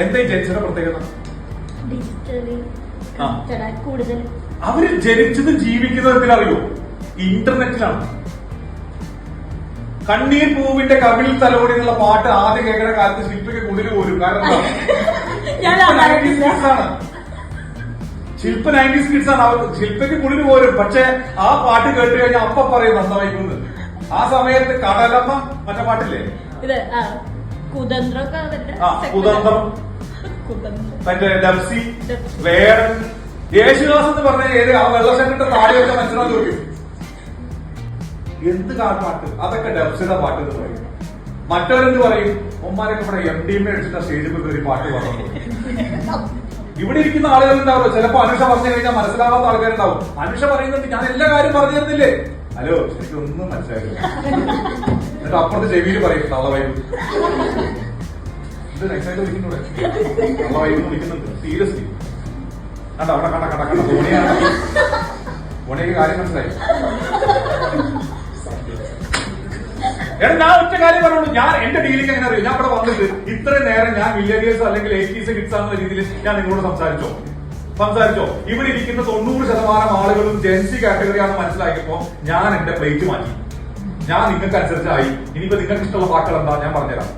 എന്താ ഈ ജനിച്ചയുടെ പ്രത്യേകത അവർ ജനിച്ചത് ജീവിക്കുന്നത് എന്തിനറിയോ? ഇന്റർനെറ്റിലാണ് കണ്ണീർ പൂവിന്റെ കവിളിൽ തലോടി എന്നുള്ള പാട്ട് ആദ്യം കേൾക്കുന്ന കാലത്ത് ശില്പയ്ക്ക് കുളിര് പോരും. കാരണം ശില്പ 90s അറിയില്ല. kids ആണ്. ശില്പ നയന്റീസ് കിഡ്സ് ആണ്. അവർ ശില്പയ്ക്ക് കുളിര് പോരും. പക്ഷെ ആ പാട്ട് കേട്ട് കഴിഞ്ഞാൽ അപ്പ പറയും നന്നായിക്കുന്നത് ആ സമയത്ത് കടലമ്മ മറ്റേ പാട്ടില്ലേ? കുതന്ത്രം. മറ്റേ ഡംസി വേറെ യേശുദാസ് എന്ന് പറഞ്ഞ ഏത് ആ വെള്ളശട്ടിട്ട് താഴെ വെച്ച ചോദിക്കും. എന്ത് പാട്ട്? അതൊക്കെ ഡംസിയുടെ പാട്ട് എന്ന് പറയും. മറ്റവരെന്ത് പറയും? ഒമ്മാരൊക്കെ ഇവിടെ എം ഡി എം അടിച്ചിട്ട് സ്റ്റേജിൽ കയറി പാട്ട് പറഞ്ഞു ഇവിടെ ഇരിക്കുന്ന ആളുകൾ ഉണ്ടാവുമല്ലോ. ചിലപ്പോ അനുഷ പറഞ്ഞു കഴിഞ്ഞാൽ മനസ്സിലാവാത്ത ആൾക്കാരുണ്ടാവും. അനുഷ പറയുന്നുണ്ട് ഞാൻ എല്ലാ കാര്യം പറഞ്ഞു തരുന്നില്ലേ? ഹലോ എനിക്കൊന്നും മനസ്സിലായില്ല എന്നിട്ട് അപ്പുറത്ത് ചെവിയിൽ പറയും തള്ള സീരിയസ്ലി കണ്ട? അവിടെ കണ്ട? കണ്ട? കണ്ട? ധോണിയാണ് ധോണിക്ക് കാര്യം മനസ്സിലായി. എടാ ഞാൻ ഒറ്റ കാര്യം പറഞ്ഞോളൂ. ഞാൻ എന്റെ ഡീലിംഗ് എങ്ങനെ അറിയും ഞാൻ ഇവിടെ വന്നിട്ട് ഇത്രയും നേരം ഞാൻ വില്ലേജേഴ്സ് അല്ലെങ്കിൽ എയ്റ്റീസ് കിഡ്സ് ആണെന്ന രീതിയിൽ ഞാൻ നിങ്ങളോട് സംസാരിച്ചോ? സംസാരിച്ചോ? ഇവിടെ ഇരിക്കുന്ന തൊണ്ണൂറ് ശതമാനം ആളുകളും ജെൻസി കാറ്റഗറിയാണ് മനസ്സിലാക്കിയപ്പോ ഞാൻ എന്റെ പ്ലേറ്റ് മാറ്റി. ഞാൻ നിങ്ങൾക്ക് അനുസരിച്ചായി ഇനിയിപ്പോ നിങ്ങൾക്ക് ഇഷ്ടമുള്ള വാക്കുകൾ എന്താ ഞാൻ പറഞ്ഞുതരാം.